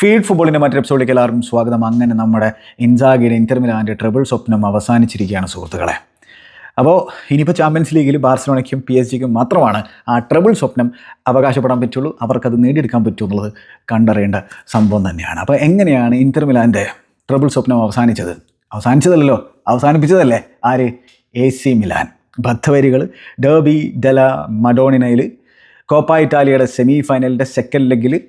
Field ഫുട്ബോളിന്റെ മറ്റൊരു എപ്പിസോഡിലേക്ക് എല്ലാവർക്കും സ്വാഗതം. അങ്ങനെ നമ്മുടെ ഇൻസാഗിയുടെ ഇന്റർമിലാന്റെ ട്രിബിൾ സ്വപ്നം അവസാനിച്ചിരിക്കുകയാണ് സുഹൃത്തുക്കളെ. അപ്പോൾ ഇനിയിപ്പോൾ ചാമ്പ്യൻസ് ലീഗിൽ ബാർസലോണയ്ക്കും പി എസ് ജിക്കും മാത്രമാണ് ആ ട്രിബിൾ സ്വപ്നം അവകാശപ്പെടാൻ പറ്റുള്ളൂ. അവർക്കത് നേടിയെടുക്കാൻ പറ്റൂ എന്നുള്ളത് കണ്ടറിയേണ്ട സംഭവം തന്നെയാണ്. അപ്പോൾ എങ്ങനെയാണ് ഇന്റർമിലാന്റെ ട്രിബിൾ സ്വപ്നം അവസാനിച്ചത്? അവസാനിച്ചതല്ലോ അവസാനിപ്പിച്ചതല്ലേ? ആര്? A C Milan. ബദ്ധവരികൾ derby della മഡോണിനയിൽ കോപ്പ ഇറ്റാലിയയുടെ സെമി ഫൈനലിന്റെ സെക്കൻഡ് ലെഗിൽ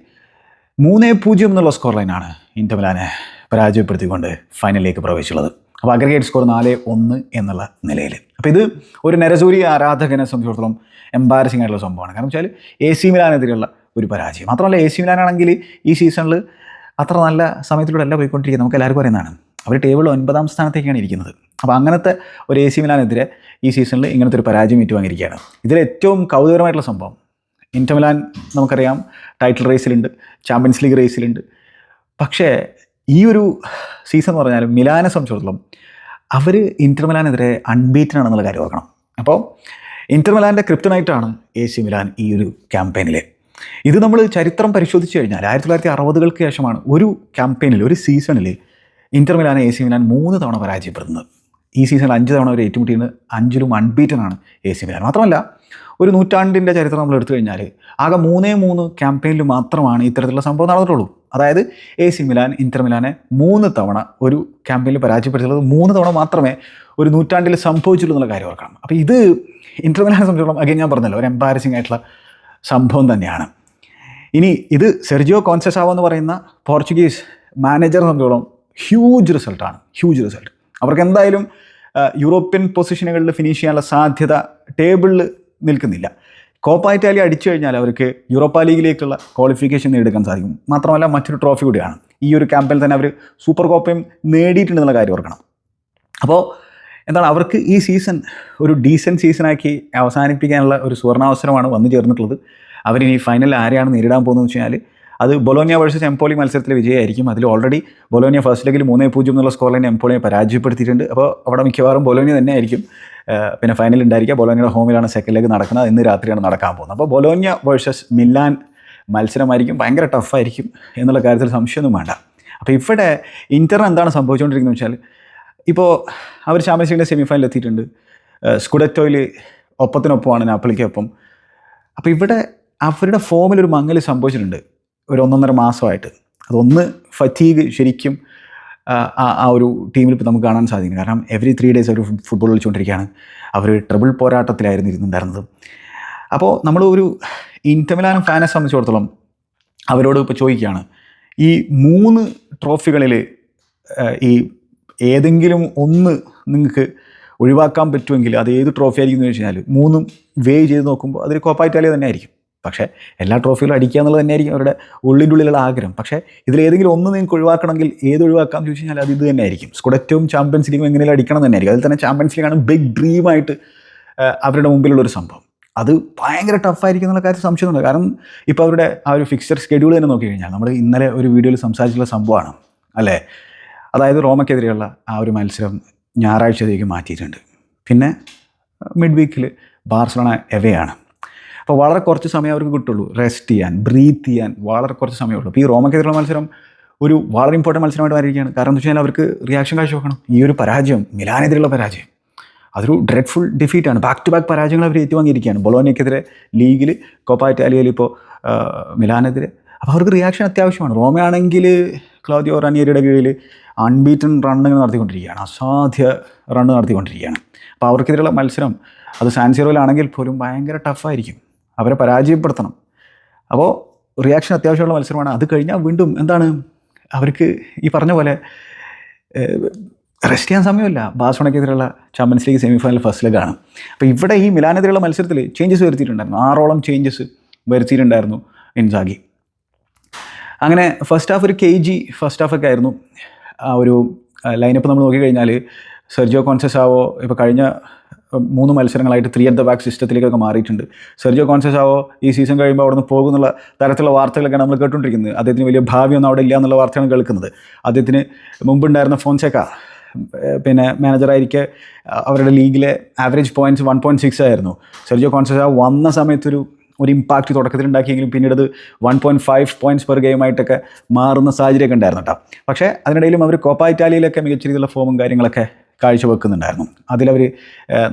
മൂന്ന് പൂജ്യം എന്നുള്ള സ്കോർ ലൈനാണ് ഇന്റർ മിലാനെ പരാജയപ്പെടുത്തിക്കൊണ്ട് ഫൈനലിലേക്ക് പ്രവേശിച്ചുള്ളത് അപ്പോൾ അഗ്രഗേറ്റ് സ്കോർ നാല് ഒന്ന് എന്നുള്ള നിലയിൽ. അപ്പോൾ ഇത് ഒരു നരസൂരി ആരാധകനെ സംബന്ധിച്ചിടത്തോളം എംബാരസിംഗ് ആയിട്ടുള്ള സംഭവമാണ്. കാരണം വെച്ചാൽ എ സി മിലാനെതിരെയുള്ള ഒരു പരാജയം. മാത്രമല്ല എ സി മിലാനാണെങ്കിൽ ഈ സീസണിൽ അത്ര നല്ല സമയത്തിലൂടെ അല്ല പോയിക്കൊണ്ടിരിക്കുന്നത്. നമുക്ക് എല്ലാവർക്കും അറിയുന്നതാണ്. അവർ ടേബിൾ ഒൻപതാം സ്ഥാനത്തേക്കാണ് ഇരിക്കുന്നത്. അപ്പോൾ അങ്ങനത്തെ ഒരു എ സി മിലാനെതിരെ ഈ സീസണിൽ ഇങ്ങനത്തെ ഒരു പരാജയം ഏറ്റുവാങ്ങിയിരിക്കുകയാണ്. ഇതിൽ ഏറ്റവും കൗതുകരമായിട്ടുള്ള സംഭവം ഇന്റർ മിലാൻ നമുക്കറിയാം ടൈറ്റിൽ റേസിലുണ്ട് ചാമ്പ്യൻസ് ലീഗ് റേസിലുണ്ട് പക്ഷേ ഈ ഒരു സീസൺ എന്ന് പറഞ്ഞാൽ മിലാനെ സംബന്ധിച്ചിടത്തോളം അവർ ഇന്റർ മിലാനെതിരെ അൺബീറ്റൻ ആണെന്നുള്ള കാര്യം ഓർക്കണം. അപ്പോൾ ഇന്റർ മിലാന്റെ എ സി മിലാൻ ഈ ഒരു ക്യാമ്പയിനിൽ ഇത് നമ്മൾ ചരിത്രം പരിശോധിച്ച് കഴിഞ്ഞാൽ ആയിരത്തി തൊള്ളായിരത്തി അറുപതുകൾക്ക് ശേഷമാണ് ഒരു ക്യാമ്പയിനിൽ ഒരു സീസണിൽ ഇന്റർ മിലാനെ എ സി മിലാൻ മൂന്ന് തവണ പരാജയപ്പെടുന്നത്. ഈ സീസണിൽ അഞ്ച് തവണ അവർ ഏറ്റുമുട്ടിയിരുന്നത് അഞ്ചിലും അൺബീറ്റൻ ആണ് എ സി മിലാൻ മാത്രമല്ല ഒരു നൂറ്റാണ്ടിന്റെ ചരിത്രം നമ്മൾ എടുത്തു കഴിഞ്ഞാൽ ആകെ മൂന്നേ മൂന്ന് ക്യാമ്പയിനിൽ മാത്രമാണ് ഇത്തരത്തിലുള്ള സംഭവം നടന്നിട്ടുള്ളൂ. അതായത് എ സി മിലാൻ ഇന്റർ മിലാനെ മൂന്ന് തവണ ഒരു ക്യാമ്പയിനിൽ പരാജയപ്പെടുത്തിയുള്ളത് മൂന്ന് തവണ മാത്രമേ ഒരു നൂറ്റാണ്ടിൽ സംഭവിച്ചുള്ളൂ എന്നുള്ള കാര്യം ഓർക്കണം. അപ്പോൾ ഇത് ഇന്റർ മിലാനെ സംബന്ധിച്ചിടത്തോളം അഗൈൻ ഞാൻ പറഞ്ഞല്ലോ ഒരു എംബാരസിംഗ് ആയിട്ടുള്ള സംഭവം തന്നെയാണ്. ഇനി ഇത് സെർജിയോ കോൺസെസാവോ എന്ന് പറയുന്ന പോർച്ചുഗീസ് മാനേജറെ സംബന്ധിച്ചോളം ഹ്യൂജ് റിസൾട്ടാണ് ഹ്യൂജ് റിസൾട്ട് അവർക്ക് എന്തായാലും യൂറോപ്യൻ പൊസിഷനുകളിൽ ഫിനിഷ് ചെയ്യാനുള്ള സാധ്യത ടേബിളിൽ നിൽക്കുന്നില്ല. കോപ്പ ഇറ്റാലിയ അടിച്ചു കഴിഞ്ഞാൽ അവർക്ക് യൂറോപ്പ ലീഗിലേക്കുള്ള ക്വാളിഫിക്കേഷൻ നേടിയെടുക്കാൻ സാധിക്കും. മാത്രമല്ല മറ്റൊരു ട്രോഫി കൂടിയാണ്. ഈ ഒരു ക്യാമ്പിൽ തന്നെ അവർ സൂപ്പർ കോപ്പയും നേടിയിട്ടുണ്ടെന്നുള്ള കാര്യം ഓർക്കണം. അപ്പോൾ എന്താണ് അവർക്ക് ഈ സീസൺ ഒരു ഡീസന്റ് സീസണാക്കി അവസാനിപ്പിക്കാനുള്ള ഒരു സുവർണാവസരമാണ് വന്നു ചേർന്നിട്ടുള്ളത്. അവരിനി ഫൈനലിൽ ആരെയാണ് നേരിടാൻ പോകുന്നത് വെച്ച് കഴിഞ്ഞാൽ അത് ബൊലോനിയ വേഴ്സസ് എംപോളി മത്സരത്തിലെ വിജയമായിരിക്കും. അതിൽ ഓൾറെഡി ബൊലോനിയ ഫസ്റ്റ് ലെഗിൽ മൂന്നേ പൂജ്യം എന്നുള്ള സ്കോർ ലൈൻ എംപോളിയെ പരാജയപ്പെടുത്തിയിട്ടുണ്ട്. അപ്പോൾ അവിടെ മിക്കവാറും ബൊലോനിയ തന്നെ ആയിരിക്കും പിന്നെ ഫൈനൽ ഉണ്ടായിരിക്കുക. ബൊലോനിയുടെ ഹോമിലാണ് സെക്കൻഡ് ലെഗ് നടക്കുന്നത്. ഇന്ന് രാത്രിയാണ് നടക്കാൻ പോകുന്നത്. അപ്പോൾ ബൊലോനിയ വേഴ്സസ് മില്ലാൻ മത്സരമായിരിക്കും. ഭയങ്കര ടഫായിരിക്കും എന്നുള്ള കാര്യത്തിൽ സംശയമൊന്നും വേണ്ട. അപ്പോൾ ഇവിടെ ഇന്റർ എന്താണ് സംഭവിച്ചുകൊണ്ടിരിക്കുന്നത് വെച്ചാൽ ഇപ്പോൾ അവർ ചാമ്പ്യൻസ് ലീഗിന്റെ സെമി ഫൈനൽ എത്തിയിട്ടുണ്ട്. സ്കുഡറ്റോയിൽ ഒപ്പത്തിനൊപ്പമാണ് നാപ്പിളിക്കൊപ്പം. അപ്പോൾ ഇവിടെ അവരുടെ ഫോമിൽ ഒരു മങ്ങൽ സംഭവിച്ചിട്ടുണ്ട്. ഒരു ഒന്നൊന്നര മാസമായിട്ട്. അതൊന്ന് ഫറ്റീഗ് ശരിക്കും ആ, ഒരു ടീമിൽ ഇപ്പോൾ നമുക്ക് കാണാൻ സാധിക്കും കാരണം എവറി ത്രീ ഡേയ്സ് അവർ ഫുട്ബോൾ കളിച്ചുകൊണ്ടിരിക്കുകയാണ്. അവർ ട്രിപ്പിൾ പോരാട്ടത്തിലായിരുന്നു ഇരുന്നുണ്ടായിരുന്നത്. അപ്പോൾ നമ്മൾ ഒരു ഇന്റമിലാനം ഫാനെ സംബന്ധിച്ചിടത്തോളം അവരോട് ഇപ്പോൾ ചോദിക്കുകയാണ് ഈ മൂന്ന് ട്രോഫികളിൽ ഈ ഏതെങ്കിലും ഒന്ന് നിങ്ങൾക്ക് ഒഴിവാക്കാൻ പറ്റുമെങ്കിൽ അത് ഏത് ട്രോഫി ആയിരിക്കും എന്ന് വെച്ച് കഴിഞ്ഞാൽ മൂന്നും വേ ചെയ്ത് നോക്കുമ്പോൾ അതൊരു കോപ്പ തന്നെ ആയിരിക്കും പക്ഷേ എല്ലാ ട്രോഫികളും അടിക്കുക എന്നുള്ളത് തന്നെയായിരിക്കും അവരുടെ ഉള്ളിന്റെ ഉള്ളിലുള്ള ആഗ്രഹം. പക്ഷേ ഇതിൽ ഏതെങ്കിലും ഒന്ന് നിങ്ങൾക്ക് ഒഴിവാക്കണമെങ്കിൽ ഏത് ഒഴിവാക്കാമെന്ന് ചോദിച്ചു കഴിഞ്ഞാൽ അത് ഇത് തന്നെയായിരിക്കും. സ്കുഡറ്റവും ചാമ്പ്യൻസ് ലീഗും എങ്ങനെയും അടിക്കണം തന്നെയായിരിക്കും. അതിൽ തന്നെ ചാമ്പ്യൻസ് ലീഗാണ് ബിഗ് ഡ്രീമായിട്ട് അവരുടെ മുമ്പിലുള്ളൊരു സംഭവം. അത് ഭയങ്കര ടഫായിരിക്കും എന്നുള്ള കാര്യത്തിൽ സംശയമൊന്നുമില്ല. കാരണം ഇപ്പോൾ അവരുടെ ആ ഒരു ഫിക്സർ ഷെഡ്യൂൾ തന്നെ നോക്കി കഴിഞ്ഞാൽ നമ്മൾ ഇന്നലെ ഒരു വീഡിയോയിൽ സംസാരിച്ചിട്ടുള്ള സംഭവമാണ് അല്ലേ? അതായത് റോമയ്ക്കെതിരെയുള്ള ആ ഒരു മത്സരം ഞായറാഴ്ചത്തേക്ക് മാറ്റിയിട്ടുണ്ട്. പിന്നെ മിഡ് വീക്കിൽ ബാർസലോണ എവയാണ്. അപ്പോൾ വളരെ കുറച്ച് സമയം അവർക്ക് കിട്ടുള്ളൂ. റെസ്റ്റ് ചെയ്യാൻ ബ്രീത്ത് ചെയ്യാൻ വളരെ കുറച്ച് സമയമുള്ളൂ അപ്പോൾ ഈ റോമക്കെതിരെയുള്ള മത്സരം ഒരു വളരെ ഇമ്പോർട്ടന്റ് മത്സരമായിട്ട് മാറിയിരിക്കുകയാണ്. കാരണം എന്താ വെച്ച് കഴിഞ്ഞാൽ അവർക്ക് റിയാക്ഷൻ കാഴ്ചവെക്കണം ഈ ഒരു പരാജയം മിലാനെതിരെയുള്ള പരാജയം അതൊരു ഡ്രെഡ്ഫുൾ ഡിഫീറ്റാണ് ബാക്ക് ടു ബാക്ക് പരാജയങ്ങൾ അവർ ഏറ്റുവാങ്ങിയിരിക്കുകയാണ്. ബൊളോനിയക്കെതിരെ ലീഗിൽ കോപ്പ ഇറ്റാലിയയിൽ ഇപ്പോൾ മിലാനെതിരെ. അപ്പോൾ അവർക്ക് റിയാക്ഷൻ അത്യാവശ്യമാണ്. റോമയാണെങ്കിൽ ക്ലോദിയോ റനിയരുടെ കീഴിൽ അൺബീറ്റൺ റണ്ണുകൾ നടത്തിക്കൊണ്ടിരിക്കുകയാണ്. അസാധ്യ റണ്ണ് നടത്തിക്കൊണ്ടിരിക്കുകയാണ്. അപ്പോൾ അവർക്കെതിരെയുള്ള മത്സരം അത് സാൻസിറോയിലാണെങ്കിൽ പോലും ഭയങ്കര ടഫായിരിക്കും അവരെ പരാജയപ്പെടുത്തണം. അപ്പോൾ റിയാക്ഷൻ അത്യാവശ്യമുള്ള മത്സരമാണ്. അത് കഴിഞ്ഞാൽ വീണ്ടും എന്താണ്? അവർക്ക് ഈ പറഞ്ഞ പോലെ റെസ്റ്റ് ചെയ്യാൻ സമയമില്ല. ബാഴ്സലോണയ്ക്കെതിരെയുള്ള Champions League semi final first ലെഗാണ് അപ്പോൾ ഇവിടെ ഈ മിലാനെതിരെയുള്ള മത്സരത്തിൽ ചേഞ്ചസ് വരുത്തിയിട്ടുണ്ടായിരുന്നു. ആറോളം ചേഞ്ചസ് വരുത്തിയിട്ടുണ്ടായിരുന്നു ഇൻസാഗി. അങ്ങനെ ഫസ്റ്റ് ഹാഫ് ഒരു കെ ജി ഫസ്റ്റ് ഹാഫ് ഒക്കെ ആയിരുന്നു. ആ ഒരു ലൈനപ്പ് നമ്മൾ നോക്കിക്കഴിഞ്ഞാൽ സെർജിയോ കോൺസെസാവോ ഇപ്പോൾ കഴിഞ്ഞ മൂന്ന് മത്സരങ്ങളായിട്ട് ത്രീ അറ്റ് ദ ബാക്ക് സിസ്റ്റത്തിലേക്കൊക്കെ മാറിയിട്ടുണ്ട്. സെർജിയോ കോൺസെസാവോ ഈ സീസൺ കഴിയുമ്പോൾ അവിടെ നിന്ന് പോകുന്നുള്ള തരത്തിലുള്ള വാർത്തകളൊക്കെ നമ്മൾ കേട്ടുകൊണ്ടിരിക്കുന്നത്. അദ്ദേഹത്തിന് വലിയ ഭാവിയൊന്നും അവിടെ ഇല്ല എന്നുള്ള വാർത്തയാണ് കേൾക്കുന്നത്. അദ്ദേഹത്തിന് മുമ്പുണ്ടായിരുന്ന ഫോൺസെക്ക പിന്നെ മാനേജറായിരിക്കെ അവരുടെ ലീഗിലെ average points one point six ആയിരുന്നു. സെർജിയോ കോൺസെസാവോ വന്ന സമയത്തൊരു ഒരു ഇമ്പാക്റ്റ് തുടക്കത്തിലുണ്ടാക്കിയെങ്കിലും പിന്നീട് അത് one point five points per ഗെയിമായിട്ടൊക്കെ മാറുന്ന സാഹചര്യമൊക്കെ ഉണ്ടായിരുന്നു കേട്ടോ പക്ഷേ അതിനിടയിലും അവർ കോപ്പ ഇറ്റാലിയിലൊക്കെ മികച്ച രീതിയിലുള്ള ഫോമും കാര്യങ്ങളൊക്കെ കാഴ്ചവെക്കുന്നുണ്ടായിരുന്നു. അതിലവർ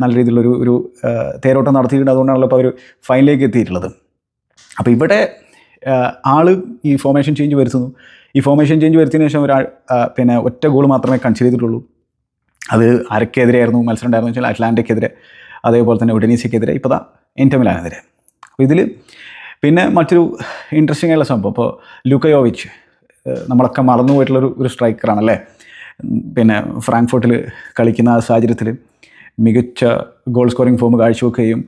നല്ല രീതിയിലുള്ളൊരു ഒരു തേരോട്ടം നടത്തിയിട്ടുണ്ട്. അതുകൊണ്ടാണല്ലോ ഇപ്പോൾ അവർ ഫൈനലിലേക്ക് എത്തിയിട്ടുള്ളത്. അപ്പോൾ ഇവിടെ ആൾ ഈ ഫോമേഷൻ ചേഞ്ച് വരുത്തുന്നു. ഈ ഫോമേഷൻ ചേഞ്ച് വരുത്തിയതിനു ശേഷം ഒരാൾ പിന്നെ ഒറ്റ ഗോൾ മാത്രമേ കൺസിഡർ ചെയ്തിട്ടുള്ളൂ. അത് ആരൊക്കെതിരെയായിരുന്നു മത്സരം ഉണ്ടായിരുന്നു വെച്ചാൽ അറ്റ്ലാന്റയ്ക്കെതിരെ അതേപോലെ തന്നെ ഉഡനീസിക്കെതിരെ ഇപ്പോൾ ദാ ഇന്റമിലാനെതിരെ അപ്പോൾ ഇതിൽ പിന്നെ മറ്റൊരു ഇൻട്രസ്റ്റിംഗ് ആയിട്ടുള്ള സംഭവം. ഇപ്പോൾ ലുക്കയോവിച്ച് നമ്മളൊക്കെ മറന്നു പോയിട്ടുള്ളൊരു ഒരു സ്ട്രൈക്കറാണല്ലേ പിന്നെ ഫ്രാങ്ക്ഫോർട്ടിൽ കളിക്കുന്ന ആ സാഹചര്യത്തിൽ മികച്ച ഗോൾ സ്കോറിംഗ് ഫോം കാഴ്ചവെക്കുകയും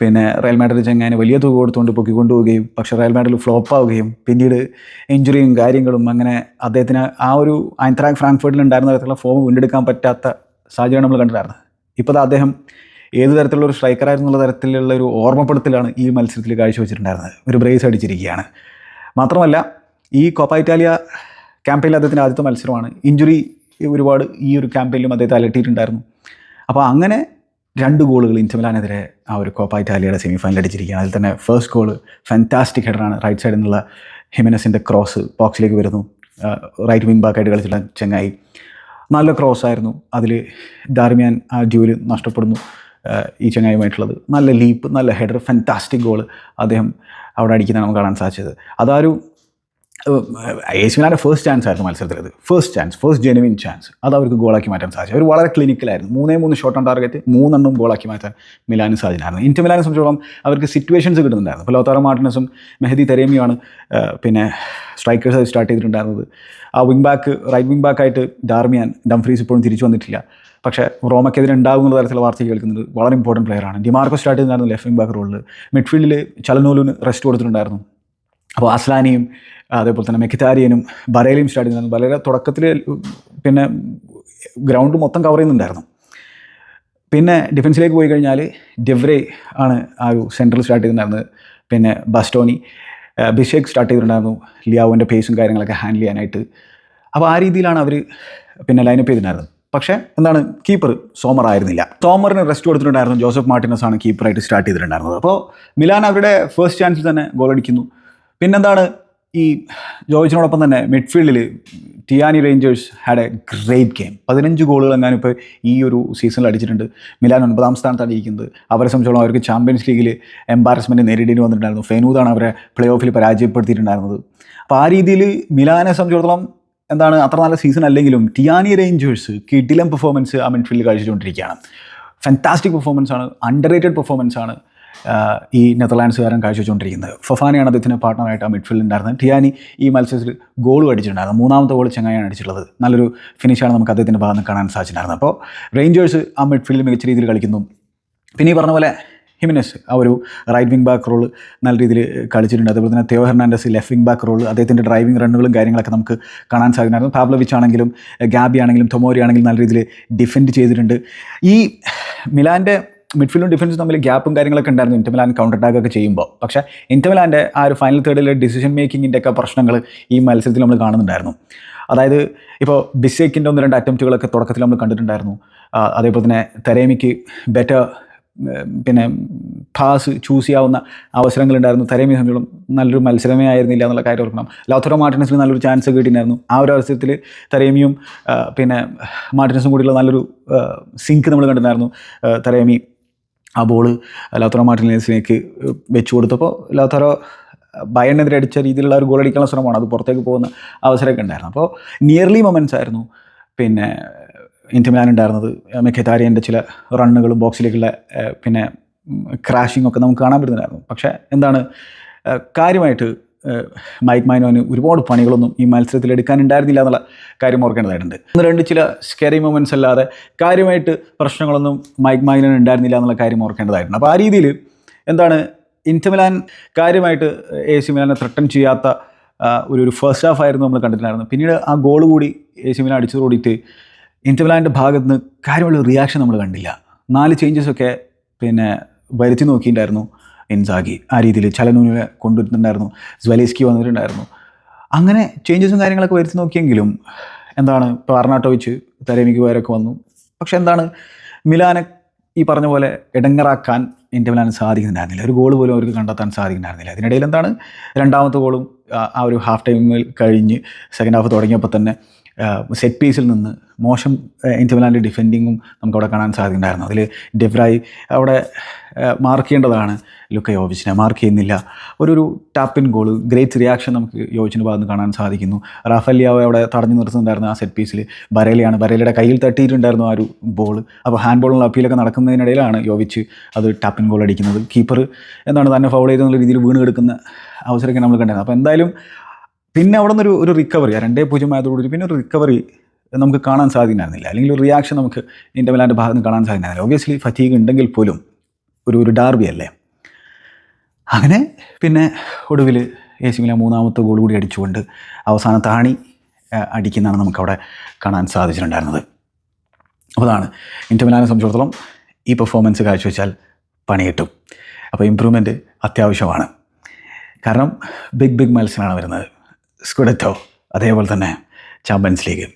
പിന്നെ റയൽ മാഡ്രിഡ് ചെങ്ങാനെ വലിയ തുക കൊടുത്തുകൊണ്ട് പൊക്കിക്കൊണ്ടുപോവുകയും പക്ഷേ റയൽ മാഡ്രിഡ് ഫ്ലോപ്പ് ആവുകയും പിന്നീട് ഇഞ്ചുറിയും കാര്യങ്ങളും അങ്ങനെ അദ്ദേഹത്തിന് ആ ഒരു ഐൻത്രാഗ് ഫ്രാങ്ക്ഫർട്ടിൽ ഉണ്ടായിരുന്ന തരത്തിലുള്ള ഫോം വീണ്ടെടുക്കാൻ പറ്റാത്ത സാഹചര്യം നമ്മൾ കണ്ടിട്ടായിരുന്നു ഇപ്പോൾ അദ്ദേഹം ഏത് തരത്തിലുള്ള ഒരു സ്ട്രൈക്കറായിരുന്നുള്ള തരത്തിലുള്ള ഒരു ഓർമ്മപ്പെടുത്തലാണ് ഈ മത്സരത്തിൽ കാഴ്ചവെച്ചിട്ടുണ്ടായിരുന്നത്. ഒരു ബ്രേസ് അടിച്ചിരിക്കുകയാണ്. മാത്രമല്ല ഈ കോപ്പ ഇറ്റാലിയ ക്യാമ്പയിനിൽ അദ്ദേഹത്തിന്റെ ആദ്യത്തെ മത്സരമാണ്. ഇഞ്ചുറി ഒരുപാട് ഈ ഒരു ക്യാമ്പയിനിലും അദ്ദേഹത്തെ അലട്ടിയിട്ടുണ്ടായിരുന്നു. അപ്പോൾ അങ്ങനെ രണ്ട് ഗോളുകൾ ഇന്റമിലാനെതിരെ ആ ഒരു കോപ്പ ഇറ്റാലിയയുടെ സെമി ഫൈനൽ അടിച്ചിരിക്കുകയാണ്. അതിൽ തന്നെ ഫസ്റ്റ് ഗോൾ ഫാന്റാസ്റ്റിക് ഹെഡറാണ് റൈറ്റ് സൈഡിൽ നിന്നുള്ള ഹിമനസിന്റെ ക്രോസ് ബോക്സിലേക്ക് വരുന്നു. റൈറ്റ് വിങ് ബാക്കായിട്ട് കളിച്ചിട്ടുള്ള ചെങ്ങായി. നല്ല ക്രോസ് ആയിരുന്നു. അതിൽ ഡാർമിയാൻ ആ ജോലി നഷ്ടപ്പെടുന്നു. ഈ ചങ്ങായുമായിട്ടുള്ളത് നല്ല ലീപ്പ് നല്ല ഹെഡർ ഫാന്റാസ്റ്റിക് ഗോൾ അദ്ദേഹം അവിടെ അടിക്കുന്നതാണ് നമുക്ക് കാണാൻ സാധിച്ചത്. അതൊരു ഏഷ്യനാന്റെ ഫസ്റ്റ് ചാൻസ് ആയിരുന്നു മത്സരത്തിൽ അത് first chance first genuine chance അത് അവർക്ക് ഗോളാക്കി മാറ്റാൻ സാധിച്ചു. അവർ വളരെ ക്ലിനിക്കലായിരുന്നു മൂന്നേ മൂന്ന് ഷോട്ട് ഓൺ ടാർഗറ്റ് മൂന്നെണ്ണം ഗോളാക്കി മാറ്റാൻ മിലാനും സാധിച്ചായിരുന്നു ഇന്റർ മിലാനെ സംബന്ധിച്ചോളം അവർക്ക് സിറ്റുവേഷൻസ് കിട്ടുന്നുണ്ടായിരുന്നു. ഇപ്പോൾ ലോത്താറോ മാർട്ടിനസും മെഹദി തെരേമിയുമാണ് പിന്നെ സ്ട്രൈക്കേഴ്സ് സ്റ്റാർട്ട് ചെയ്തിട്ടുണ്ടായിരുന്നത്. ആ വിങ് ബാക്ക് റൈറ്റ് വിങ് ബാക്കായിട്ട് ഡാർമിയാൻ ഡംഫ്രീസ് ഇപ്പോഴും തിരിച്ചു വന്നിട്ടില്ല. പക്ഷേ റോമയ്ക്കെതിരെ ഉണ്ടാകുന്ന തരത്തിലുള്ള വാർത്ത കേൾക്കുന്നത് വളരെ ഇമ്പോർട്ടന്റ് പ്ലെയറാണ് ഡിമാർക്കോ സ്റ്റാർട്ട് ചെയ്തിട്ടുണ്ടായിരുന്നു ലെഫ്റ്റ് വിങ് ബാക്ക് റോളിൽ മിഡ്ഫീൽഡിൽ ചലനോലിന് റെസ്റ്റ് കൊടുത്തിട്ടുണ്ടായിരുന്നു. അപ്പോൾ അസ്ലാനിയും അതേപോലെ തന്നെ മെക്കിതാരിയനും ബറേലിയും സ്റ്റാർട്ട് ചെയ്യുന്ന വളരെ തുടക്കത്തിൽ പിന്നെ ഗ്രൗണ്ട് മൊത്തം കവർ ചെയ്യുന്നുണ്ടായിരുന്നു. പിന്നെ ഡിഫൻസിലേക്ക് പോയി കഴിഞ്ഞാൽ ഡെവ്രെ ആണ് ആ ഒരു സെൻട്രൽ സ്റ്റാർട്ട് ചെയ്തിട്ടുണ്ടായിരുന്നത്. പിന്നെ ബസ്റ്റോണി ബിഷേക്ക് സ്റ്റാർട്ട് ചെയ്തിട്ടുണ്ടായിരുന്നു. ലിയാവോന്റെ പേസും കാര്യങ്ങളൊക്കെ ഹാൻഡിൽ ചെയ്യാനായിട്ട്. അപ്പോൾ ആ രീതിയിലാണ് അവർ പിന്നെ ലൈനപ്പ് ചെയ്തിട്ടുണ്ടായിരുന്നത്. പക്ഷേ എന്താണ് കീപ്പർ സോമർ ആയിരുന്നില്ല. സോമറിന് റെസ്റ്റ് കൊടുത്തിട്ടുണ്ടായിരുന്നു. ജോസഫ് മാർട്ടിനസ് ആണ് കീപ്പറായിട്ട് സ്റ്റാർട്ട് ചെയ്തിട്ടുണ്ടായിരുന്നത്. അപ്പോൾ മിലാൻ അവരുടെ ഫസ്റ്റ് ചാൻസിൽ തന്നെ ഗോൾ അടിക്കുന്നു. പിന്നെന്താണ് ഈ ജോയിച്ചിനോടൊപ്പം തന്നെ മിഡ്ഫീൽഡിൽ Tijjani Reijnders had a great game പതിനഞ്ച് ഗോളുകൾ എങ്ങാനും ഇപ്പോൾ ഈ ഒരു സീസണിൽ അടിച്ചിട്ടുണ്ട്. മിലാൻ ഒൻപതാം സ്ഥാനത്താണ് ഇരിക്കുന്നത്. അവരെ സംബന്ധിച്ചോളം അവർക്ക് ചാമ്പ്യൻസ് ലീഗിൽ എംബാരസ്മെന്റ് നേരിടേണ്ടി വന്നിട്ടുണ്ടായിരുന്നു. ഫെനൂദാണ് അവരെ പ്ലേ ഓഫിൽ പരാജയപ്പെടുത്തിയിട്ടുണ്ടായിരുന്നത്. അപ്പോൾ ആ രീതിയിൽ മിലാനെ സംബന്ധിച്ചിടത്തോളം എന്താണ് അത്ര നല്ല സീസൺ അല്ലെങ്കിലും ടിയാനി റേഞ്ചേഴ്സ് കിഡിലം പെർഫോമൻസ് ആ മിഡ്ഫീൽഡിൽ കഴിച്ചുകൊണ്ടിരിക്കുകയാണ് ഫാന്റാസ്റ്റിക് പെർഫോമൻസ് ആണ്. അണ്ടർ റേറ്റഡ് പെർഫോമൻസ് ആണ്. ഈ നെതർലാൻഡ്സുകാരൻ കാഴ്ചവെച്ചുകൊണ്ടിരിക്കുന്നത്. ഫഫാനിയാണ് അദ്ദേഹത്തിന് പാർട്ണറായിട്ട് ആ മിഡ്ഫീൽഡ് ഉണ്ടായിരുന്നത് ടിയാനി ഈ മത്സരത്തിൽ ഗോളും അടിച്ചിട്ടുണ്ടായിരുന്നു. മൂന്നാമത്തെ ഗോൾ ചങ്ങായാണ് അടിച്ചിട്ടുള്ളത്. നല്ലൊരു ഫിനിഷാണ് നമുക്ക് അദ്ദേഹത്തിന്റെ ഭാഗത്ത് കാണാൻ സാധിച്ചിട്ടുണ്ടായിരുന്നത്. അപ്പോൾ റേഞ്ചേഴ്സ് ആ മിഡ്ഫീൽഡിൽ മികച്ച രീതിയിൽ കളിക്കുന്നു. പിന്നെ ഈ പറഞ്ഞ പോലെ ഹിമിനസ് ആ ഒരു റൈറ്റ് വിങ് ബാക്ക് റോൾ നല്ല രീതിയിൽ കളിച്ചിട്ടുണ്ട്. അതുപോലെ തന്നെ Theo Hernandez left wing back role അദ്ദേഹത്തിന്റെ ഡ്രൈവിംഗ് റണ്ണുകളും കാര്യങ്ങളൊക്കെ നമുക്ക് കാണാൻ സാധിക്കുന്നുണ്ടായിരുന്നു പാബ്ലോവിച്ച് ആണെങ്കിലും ഗാബി ആണെങ്കിലും തൊമോരി ആണെങ്കിലും നല്ല രീതിയിൽ ഡിഫെൻഡ് ചെയ്തിട്ടുണ്ട്. ഈ മിലാന്റെ മിഡ്ഫീൽഡും ഡിഫൻസും തമ്മിൽ ഗ്യാപ്പും കാര്യങ്ങളൊക്കെ ഉണ്ടായിരുന്നു ഇന്റമിലാൻ കൗണ്ടർ അറ്റാക്ക് ഒക്കെ ചെയ്യുമ്പോൾ പക്ഷേ ഇന്റമിലാന്റെ ആ ഒരു ഫൈനൽ തേർഡിലെ ഡിസിഷൻ മേക്കിങ്ങിന്റെ ഒക്കെ പ്രശ്നങ്ങൾ ഈ മത്സരത്തിൽ നമ്മൾ കാണുന്നുണ്ടായിരുന്നു. അതായത് ഇപ്പോൾ ബിസേക്കിന്റെ ഒന്ന് രണ്ട് അറ്റംപ്റ്റുകളൊക്കെ തുടക്കത്തിൽ നമ്മൾ കണ്ടിട്ടുണ്ടായിരുന്നു. അതേപോലെ തന്നെ തെരേമിക്ക് ബെറ്റർ പിന്നെ പാസ് ചൂസ് ചെയ്യാവുന്ന അവസരങ്ങളുണ്ടായിരുന്നു തരേമി സംബന്ധിച്ചോളം നല്ലൊരു മത്സരമേ ആയിരുന്നില്ല എന്നുള്ള കാര്യം ഓർക്കണം. ലോത്തറോ മാർട്ടിനസിന് നല്ലൊരു ചാൻസ് കിട്ടിയിട്ടുണ്ടായിരുന്നു. ആ ഒരു അവസരത്തിൽ തരേമിയും പിന്നെ മാർട്ടിനസും കൂടിയുള്ള നല്ലൊരു സിങ്ക് നമ്മൾ കണ്ടിട്ടുണ്ടായിരുന്നു. തെരേമി ആ ബോൾ ലാത്തറോ മാർട്ടിനേസിലേക്ക് വെച്ച് കൊടുത്തപ്പോൾ ലാത്തറോ ബയണിനെതിരെ അടിച്ച രീതിയിലുള്ള ഒരു ഗോൾ അടിക്കാനുള്ള ശ്രമമാണ് അത് പുറത്തേക്ക് പോകുന്ന അവസരമൊക്കെ ഉണ്ടായിരുന്നു അപ്പോൾ നിയർലി മൊമെന്റ്സ് ആയിരുന്നു. പിന്നെ ഇന്ത്യമിലാൻ ഉണ്ടായിരുന്നത്. മെഖെതാരിയന്റെ ചില റണ്ണുകളും ബോക്സിലേക്കുള്ള പിന്നെ ക്രാഷിംഗ് ഒക്കെ നമുക്ക് കാണാൻ പറ്റുന്നുണ്ടായിരുന്നു പക്ഷേ എന്താണ് കാര്യമായിട്ട് മൈക്ക് മൈനോന് ഒരുപാട് പണികളൊന്നും ഈ മത്സരത്തിൽ എടുക്കാനുണ്ടായിരുന്നില്ല എന്നുള്ള കാര്യം ഓർക്കേണ്ടതായിട്ടുണ്ട്. ഒന്ന് രണ്ട് ചില സ്കെറി മൊമെന്റ്സ് അല്ലാതെ കാര്യമായിട്ട് പ്രശ്നങ്ങളൊന്നും മൈക്ക് മൈനോന് ഉണ്ടായിരുന്നില്ല എന്നുള്ള കാര്യം ഓർക്കേണ്ടതായിട്ടുണ്ട്. അപ്പോൾ ആ രീതിയിൽ എന്താണ് ഇന്റമിലാൻ കാര്യമായിട്ട് എ സി മിലാനെ ത്രട്ടൺ ചെയ്യാത്ത ഒരു ഒരു ഫസ്റ്റ് ഹാഫ് ആയിരുന്നു നമ്മൾ കണ്ടിട്ടുണ്ടായിരുന്നു പിന്നീട് ആ ഗോൾ കൂടി എ സി മിലാൻ അടിച്ചതോടിയിട്ട് ഇന്റമിലാന്റെ ഭാഗത്ത് നിന്ന് കാര്യമുള്ള റിയാക്ഷൻ നമ്മൾ കണ്ടില്ല. നാല് ചേഞ്ചസ് ഒക്കെ പിന്നെ വരുത്തി നോക്കിയിട്ടുണ്ടായിരുന്നു. ഇൻസാഗി ആ രീതിയിൽ ചലനൂനെ കൊണ്ടുവരുന്നുണ്ടായിരുന്നു. ജ്വലേസ്കി വന്നിട്ടുണ്ടായിരുന്നു. അങ്ങനെ ചേഞ്ചസും കാര്യങ്ങളൊക്കെ വരുത്തി നോക്കിയെങ്കിലും എന്താണ് ഇപ്പോൾ അർണാട്ടോവിച്ച് തരേമിക്ക് പേരൊക്കെ വന്നു. പക്ഷെ എന്താണ് മിലാനെ ഈ പറഞ്ഞ പോലെ ഇടങ്ങറാക്കാൻ ഇന്ത്യ മിലാൻ സാധിക്കുന്നുണ്ടായിരുന്നില്ല. ഒരു ഗോൾ പോലും അവർക്ക് കണ്ടെത്താൻ സാധിക്കുന്നുണ്ടായിരുന്നില്ല. അതിനിടയിൽ എന്താണ് രണ്ടാമത്തെ ഗോളും ആ- ഒരു ഹാഫ് ടൈമിൽ കഴിഞ്ഞ് സെക്കൻഡ് ഹാഫ് തുടങ്ങിയപ്പോൾ തന്നെ സെറ്റ് പീസിൽ നിന്ന് മോശം ഇന്ത്യ മിലാന്റെ ഡിഫെൻഡിങ്ങും നമുക്കവിടെ കാണാൻ സാധിക്കുന്നുണ്ടായിരുന്നു അതിൽ ഡെബ്രായി അവിടെ മാർക്ക് ചെയ്യേണ്ടതാണ് ലുക്ക യോവിച്ചിനെ മാർക്ക് ചെയ്യുന്നില്ല. ഒരു ഒരു ടാപ്പിൻ ഗോൾ ഗ്രേറ്റ് റിയാക്ഷൻ നമുക്ക് യോവിച്ചിന്റെ ഭാഗത്ത് കാണാൻ സാധിക്കുന്നു. റാഫല്യാവ് അവിടെ തടഞ്ഞു നിർത്തുന്നുണ്ടായിരുന്നു ആ സെറ്റ് പീസിൽ ബരേലയാണ്. ബരേലയുടെ കയ്യിൽ തട്ടിയിട്ടുണ്ടായിരുന്നു ആ ഒരു ബോൾ അപ്പോൾ ഹാൻഡ് ബോളുള്ള അപ്പീലൊക്കെ നടക്കുന്നതിനിടയിലാണ് യോവിച്ച് അത് ടാപ്പിൻ ഗോൾ അടിക്കുന്നത്. കീപ്പർ എന്താണ് തന്നെ ഫൗൾ ചെയ്തെന്നുള്ള രീതിയിൽ വീണ് കിടക്കുന്ന അവസരമൊക്കെ നമ്മൾ കണ്ടിരുന്നത്. അപ്പോൾ എന്തായാലും പിന്നെ അവിടെ നിന്നൊരു ഒരു റിക്കവറി ആ രണ്ടേ പൂജ്യം ആയതോടുകൂടി പിന്നെ ഒരു റിക്കവറി നമുക്ക് കാണാൻ സാധിക്കുന്നില്ല അല്ലെങ്കിൽ ഒരു റിയാക്ഷൻ നമുക്ക് ഇന്ത്യ മിലാന്റെ ഭാഗത്ത് നിന്ന് കാണാൻ സാധിക്കുന്നില്ല ഒബ്വിയസ്ലി ഫറ്റീഗ് ഉണ്ടെങ്കിൽ പോലും ഒരു ഒരു ഡാർബി അല്ലേ? അങ്ങനെ പിന്നെ ഒടുവിൽ എ സി മൂന്നാമത്തെ ഗോൾ കൂടി അടിച്ചുകൊണ്ട് അവസാന താണി അടിക്കുന്നതാണ് നമുക്കവിടെ കാണാൻ സാധിച്ചിട്ടുണ്ടായിരുന്നത്. അപ്പോൾ അതാണ് മിലാനെ സംബന്ധിച്ചിടത്തോളം ഈ പെർഫോമൻസ് കാഴ്ചവെച്ചാൽ പണി കിട്ടും അപ്പോൾ ഇമ്പ്രൂവ്മെന്റ് അത്യാവശ്യമാണ്. കാരണം ബിഗ് ബിഗ് മത്സരമാണ് വരുന്നത്. സ്കുഡറ്റോ അതേപോലെ തന്നെ ചാമ്പ്യൻസ് ലീഗ്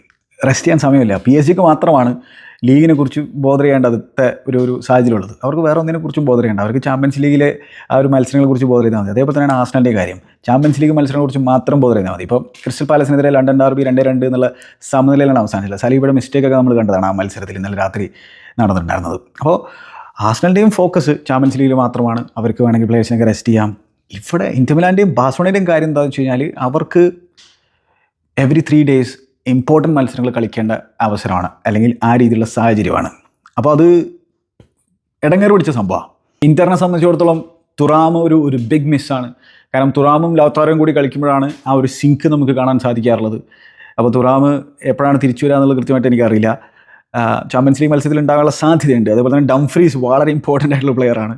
റെസ്റ്റ് ചെയ്യാൻ സമയമില്ല. പി എസ് ജിക്ക് മാത്രമാണ് ലീഗിനെ കുറിച്ച് ബോധർ ചെയ്യേണ്ടത്തെ ഒരു ഒരു സാഹചര്യമുള്ളത്. അവർക്ക് വേറെ ഒന്നിനെ കുറിച്ചും ബോധർ ചെയ്യേണ്ട. അവർക്ക് ചാമ്പ്യൻസ് ലീഗിലെ ആ ഒരു മത്സരങ്ങളെ കുറിച്ച് ബോധർ ചെയ്താൽ മതി. അതേപോലെ തന്നെയാണ് ആസ്നലിന്റെ കാര്യം. ചാമ്പ്യൻസ് ലീഗ് മത്സരങ്ങളെ കുറിച്ച് മാത്രം ബോധർ ചെയ്താൽ മതി. ഇപ്പോൾ ക്രിസ്റ്റൽ പാലസിനെതിരെ ലണ്ടൻ ഡാർബി രണ്ട് രണ്ട് എന്നുള്ള സമനിലയിലാണ് അവസാനിച്ചത്. സലീബയുടെ മിസ്റ്റേക്ക് ഒക്കെ നമ്മൾ കണ്ടതാണ് ആ മത്സരത്തിൽ ഇന്നലെ രാത്രി നടന്നിട്ടുണ്ടായിരുന്നത്. അപ്പോൾ ആസ്നലിന്റെയും ഫോക്കസ് ചാമ്പ്യൻസ് ലീഗിൽ മാത്രമാണ്. അവർക്ക് വേണമെങ്കിൽ പ്ലേയേഴ്സിനൊക്കെ റെസ്റ്റ് ചെയ്യാം. ഇവിടെ ഇന്റർമിലാന്റെയും ബാസോണയുടെയും കാര്യം എന്താണെന്ന് വെച്ച് കഴിഞ്ഞാൽ അവർക്ക് എവറി ത്രീ ഡേയ്സ് ഇമ്പോർട്ടന്റ് മത്സരങ്ങൾ കളിക്കേണ്ട അവസരമാണ്. അല്ലെങ്കിൽ ആ രീതിയിലുള്ള സാഹചര്യമാണ്. അപ്പോൾ അത് ഇടങ്ങേർ പിടിച്ച സംഭവമാണ് ഇന്റർനെ സംബന്ധിച്ചിടത്തോളം തുറാമ ഒരു ഒരു ബിഗ് മിസ്സാണ് കാരണം തുറാമും ലൗത്താറും കൂടി കളിക്കുമ്പോഴാണ് ആ ഒരു സിങ്ക് നമുക്ക് കാണാൻ സാധിക്കാറുള്ളത്. അപ്പോൾ തുറാമ് എപ്പോഴാണ് തിരിച്ചു വരിക എന്നുള്ളത് കൃത്യമായിട്ട് എനിക്കറിയില്ല. ചാമ്പ്യൻസ് ലീഗ് മത്സരത്തിൽ ഉണ്ടാകാനുള്ള സാധ്യതയുണ്ട്. അതേപോലെ തന്നെ ഡംഫ്രീസ് വളരെ ഇമ്പോർട്ടന്റ് ആയിട്ടുള്ള പ്ലെയറാണ്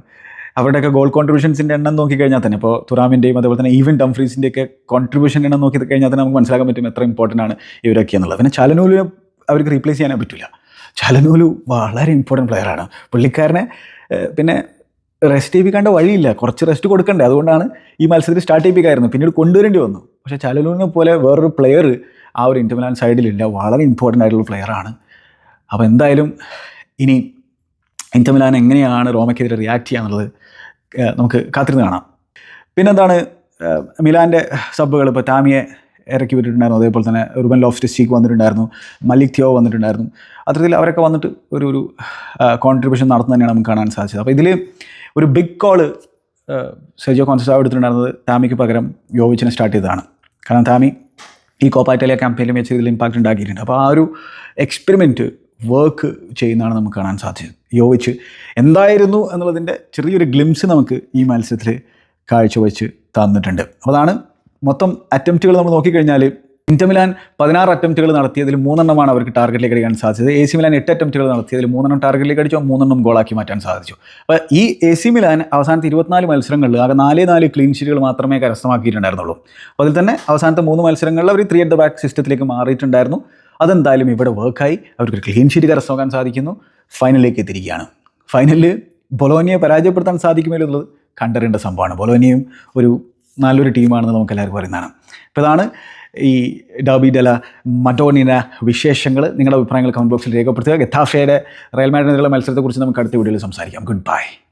അവരുടെയൊക്കെ ഗോൾ കോൺട്രിബ്യൂഷൻസിന്റെ എണ്ണം നോക്കിക്കഴിഞ്ഞാൽ തന്നെ ഇപ്പോൾ തുറാമിന്റെയും അതുപോലെ തന്നെ ഈവൻ ഡംഫ്രീസിന്റെയൊക്കെ കോൺട്രിബ്യൂഷൻ എണ്ണം നോക്കി കഴിഞ്ഞാൽ തന്നെ നമുക്ക് മനസ്സിലാക്കാൻ പറ്റും എത്ര ഇമ്പോർട്ടന്റ് ആണ് ഇവരൊക്കെ എന്നുള്ളത്. പിന്നെ ചലനൂലിനെ അവർക്ക് റീപ്ലേസ് ചെയ്യാനേ പറ്റില്ല ചലനൂലു വളരെ ഇമ്പോർട്ടന്റ് പ്ലെയറാണ് പുള്ളിക്കാരനെ പിന്നെ റെസ്റ്റ് ചെയ്യിപ്പിക്കാണ്ട് വഴിയില്ല. കുറച്ച് റെസ്റ്റ് കൊടുക്കണ്ടേ. അതുകൊണ്ടാണ് ഈ മത്സരത്തിൽ സ്റ്റാർട്ട് ചെയ്യിപ്പിക്കായിരുന്നു. പിന്നീട് കൊണ്ടുവരേണ്ടി വന്നു. പക്ഷേ ചലനൂലിനെ പോലെ വേറൊരു പ്ലെയർ ആ ഒരു ഇന്റർമിലാൻ സൈഡിലില്ല വളരെ ഇമ്പോർട്ടന്റ് ആയിട്ടുള്ള പ്ലെയറാണ് അപ്പോൾ എന്തായാലും ഇനി ഇന്റർ മിലാൻ എങ്ങനെയാണ് റോമയ്ക്കെതിരെ റിയാക്ട് ചെയ്യാന്നുള്ളത് എന്നുള്ളത് നമുക്ക് കാത്തിരുന്ന് കാണാം. പിന്നെന്താണ് മിലാന്റെ സബ്ബുകൾ ഇപ്പോൾ താമിയെ ഇറക്കി വിട്ടിട്ടുണ്ടായിരുന്നു. അതേപോലെ തന്നെ റുബൻ ലോഫ്റ്റ് സ്റ്റീക്ക് വന്നിട്ടുണ്ടായിരുന്നു. മലിക് തിയോ വന്നിട്ടുണ്ടായിരുന്നു. അത്തരത്തിൽ അവരൊക്കെ വന്നിട്ട് ഒരു ഒരു കോൺട്രിബ്യൂഷൻ നടത്തുന്ന തന്നെയാണ് നമുക്ക് കാണാൻ സാധിച്ചത്. അപ്പോൾ ഇതിൽ ഒരു ബിഗ് കോൾ സെജോ കോൺസാവ് എടുത്തിട്ടുണ്ടായിരുന്നത് ടാമിക്ക് പകരം യോവിച്ചിനെ സ്റ്റാർട്ട് ചെയ്തതാണ്. കാരണം താമി ഈ കോപ്പ ഇറ്റാലിയ ക്യാമ്പയിനിൽ വെച്ച് ഇതിൽ ഇമ്പാക്റ്റ് ഉണ്ടാക്കിയിട്ടുണ്ട്. അപ്പോൾ ആ ഒരു എക്സ്പെരിമെന്റ് വർക്ക് ചെയ്യുന്നതാണ് നമുക്ക് കാണാൻ സാധിച്ചത്. യോവിച്ച് എന്തായിരുന്നു എന്നുള്ളതിന്റെ ചെറിയൊരു ഗ്ലിംസ് നമുക്ക് ഈ മത്സരത്തിൽ കാഴ്ചവെച്ച് തന്നിട്ടുണ്ട്. അതാണ് മൊത്തം അറ്റംപ്റ്റുകൾ നമ്മൾ നോക്കിക്കഴിഞ്ഞാൽ ഇന്റർ മിലാൻ പതിനാറ് അറ്റംപ്റ്റുകൾ നടത്തിയതിൽ മൂന്നെണ്ണമാണ് അവർക്ക് ടാർഗറ്റിലേക്ക് അടിക്കാൻ സാധിച്ചത്. എ സി മിലാൻ എട്ട് അറ്റംപ്റ്റുകൾ നടത്തിയതിൽ മൂന്നെണ്ണം ടാർഗറ്റിലേക്ക് അടിച്ചു മൂന്നെണ്ണം ഗോളാക്കി മാറ്റാൻ സാധിച്ചു. അപ്പോൾ ഈ എ സി മിലാൻ അവസാനത്തെ ഇരുപത്തിനാല് മത്സരങ്ങളിൽ ആകെ നാല് നാല് ക്ലീൻ ഷീറ്റുകൾ മാത്രമേ കരസ്ഥമാക്കിയിട്ടുണ്ടായിരുന്നുള്ളൂ. അതിൽ തന്നെ അവസാനത്തെ മൂന്ന് മത്സരങ്ങളിൽ അവർ ത്രീ അറ്റ് ദ ബാക്ക് സിസ്റ്റത്തിലേക്ക് മാറിയിട്ടുണ്ടായിരുന്നു. അതെന്തായാലും ഇവിടെ വർക്കായി അവർക്ക് ക്ലീൻ ഷീറ്റ് കരസ്ഥമാക്കാൻ സാധിക്കുന്നു. ഫൈനലിലേക്ക് എത്തിയിരിക്കുകയാണ്. ഫൈനലിൽ ബൊലോനിയെ പരാജയപ്പെടുത്താൻ സാധിക്കുമല്ലോ എന്നുള്ളത് കണ്ടറിയേണ്ട സംഭവമാണ്. ബൊലോനിയും ഒരു നല്ലൊരു ടീമാണെന്ന് നമുക്ക് എല്ലാവർക്കും പറയുന്നതാണ് അപ്പോൾ ഇതാണ് ഈ ഡബി ഡല മഡോണിന വിശേഷങ്ങൾ നിങ്ങളുടെ അഭിപ്രായങ്ങൾ കമന്റ് ബോക്സിൽ രേഖപ്പെടുത്തുക. ഗത്താഫയുടെ റയൽ മാഡ്രിഡിനുള്ള മത്സരത്തെക്കുറിച്ച് നമുക്ക് അടുത്ത വീഡിയോയിൽ സംസാരിക്കാം. Good bye